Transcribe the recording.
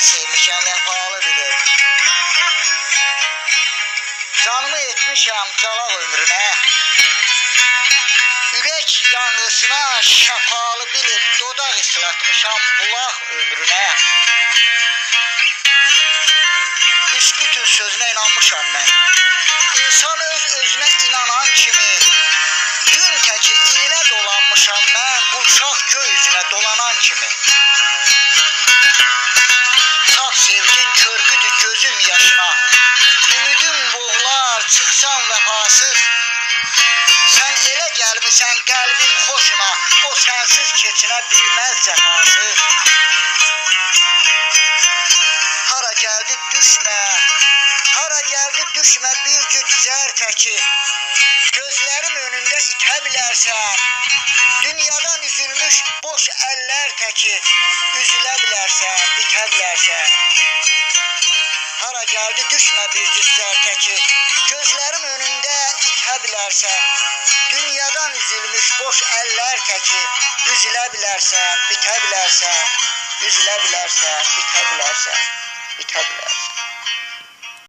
Sən sevmişəm vəfalı bilib. Canımı etmişəm calaq ömrünə. Ürək yanğısına şəfalı bilib dodaq ıslatmışam bulaq ömrünə. Büsbütün sözünə inanmışam mən. İnsan öz özünə inanan kimi gün təki ilinə dolanmışam mən qurşaq göy üzünə dolanan kimi. Gəlmisən qəlbim xoşuna, o sənsiz keçinə bilməz cəfasız. Hara gəldi düşmə, hara gəldi düşmə bir cüt zər təki. Gözlərim önündə itə. Dünyadan üzülmüş boş əllər təki. Üzülə bilərsən, bitə bilərsən. Hara gəldi düşmə bir cüt zər təki. Gözlərim önündə itə. Boş əllər təki. Üzülə bilərsən, bitə bilərsən. Üzülə bilərsən, bitə bilərsən, bitə bilərsən.